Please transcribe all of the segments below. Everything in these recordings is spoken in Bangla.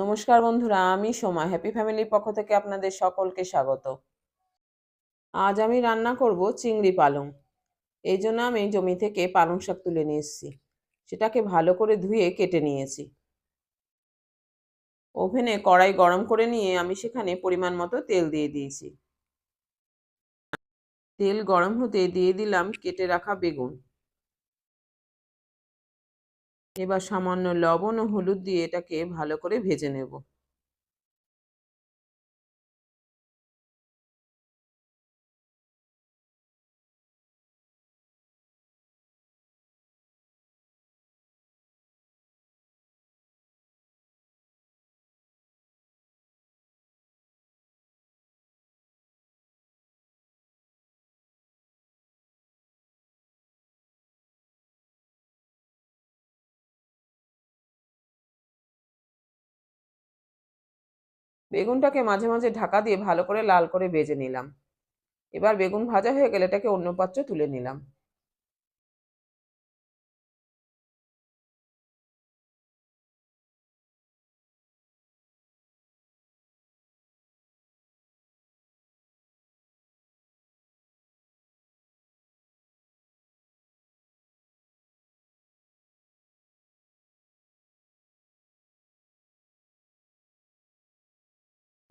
নমস্কার বন্ধুরা, আমি সোমা। হ্যাপি ফ্যামিলির পক্ষ থেকে আপনাদের সকলকে স্বাগত। আজ আমি রান্না করব চিংড়ি পালং। এই জন্য আমি জমি থেকে পালং শাক তুলে নিয়ে এসেছি। সেটাকে ভালো করে ধুয়ে কেটে নিয়েছি ওভেনে কড়াই গরম করে নিয়ে আমি সেখানে পরিমাণ মতো তেল দিয়ে দিয়েছি। তেল গরম হতে দিয়ে দিলাম কেটে রাখা বেগুন। এবার সামান্য লবণ ও হলুদ দিয়ে এটাকে ভালো করে ভেজে নেব। বেগুনটাকে মাঝে মাঝে ঢাকা দিয়ে ভালো করে লাল করে ভেজে নিলাম। এবার বেগুন ভাজা হয়ে গেলে এটাকে অন্য পাত্রে তুলে নিলাম।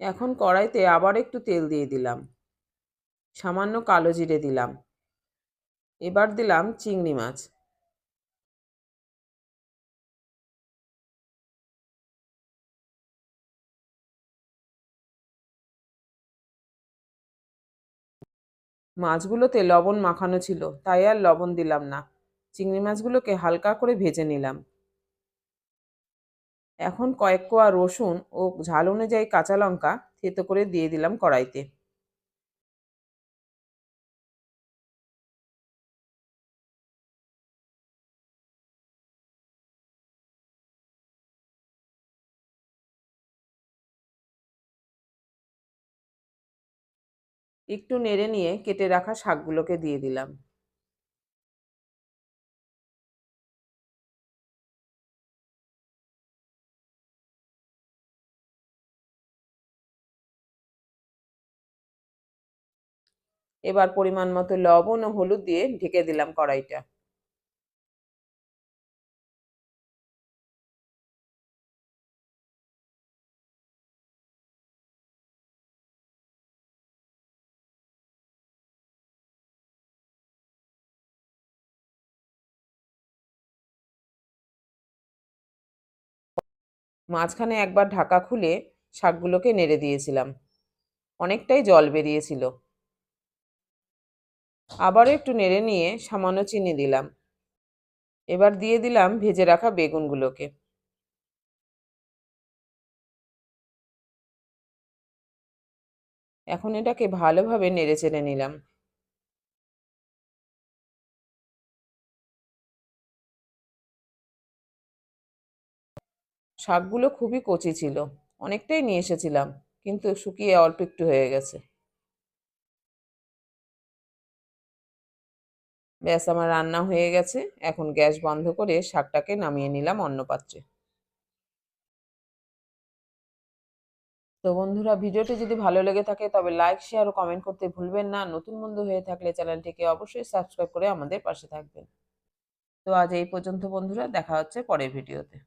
এখন কড়াইতে আবার একটু তেল দিয়ে দিলাম। সামান্য কালো জিরে দিলাম। এবার দিলাম চিংড়ি মাছ। মাছগুলোতে লবণ মাখানো ছিল, তাই আর লবণ দিলাম না। চিংড়ি মাছগুলোকে হালকা করে ভেজে নিলাম। এখন কয়েক কোয়া রসুন ও ঝাল অনুযায়ী কাঁচা লঙ্কা থেতো করে দিয়ে দিলাম কড়াইতে। একটু নেড়ে নিয়ে কেটে রাখা শাকগুলোকে দিয়ে দিলাম। এবার পরিমাণ মতো লবণ ও হলুদ দিয়ে ঢেকে দিলাম কড়াইটা। মাঝখানে একবার ঢাকা খুলে শাকগুলোকে নেড়ে দিয়েছিলাম। অনেকটাই জল বেরিয়েছিল। আবারও একটু নেড়ে নিয়ে সামান্য চিনি দিলাম। এবার দিয়ে দিলাম ভেজে রাখা বেগুনগুলোকে। এখন এটাকে ভালোভাবে নেড়ে চেড়ে নিলাম। শাকগুলো খুবই কচি ছিল, অনেকটাই নিয়ে এসেছিলাম, কিন্তু শুকিয়ে অল্প একটু হয়ে গেছে। ব্যাস আমার রান্না হয়ে গেছে। এখন গ্যাস বন্ধ করে শাকটাকে নামিয়ে নিলাম অন্য পাত্রে। তো বন্ধুরা, ভিডিওটি যদি ভালো লেগে থাকে তবে লাইক, শেয়ার ও কমেন্ট করতে ভুলবেন না। নতুন বন্ধু হয়ে থাকলে চ্যানেলটিকে অবশ্যই সাবস্ক্রাইব করে আমাদের পাশে থাকবেন। তো আজ এই পর্যন্ত বন্ধুরা, দেখা হচ্ছে পরের ভিডিওতে।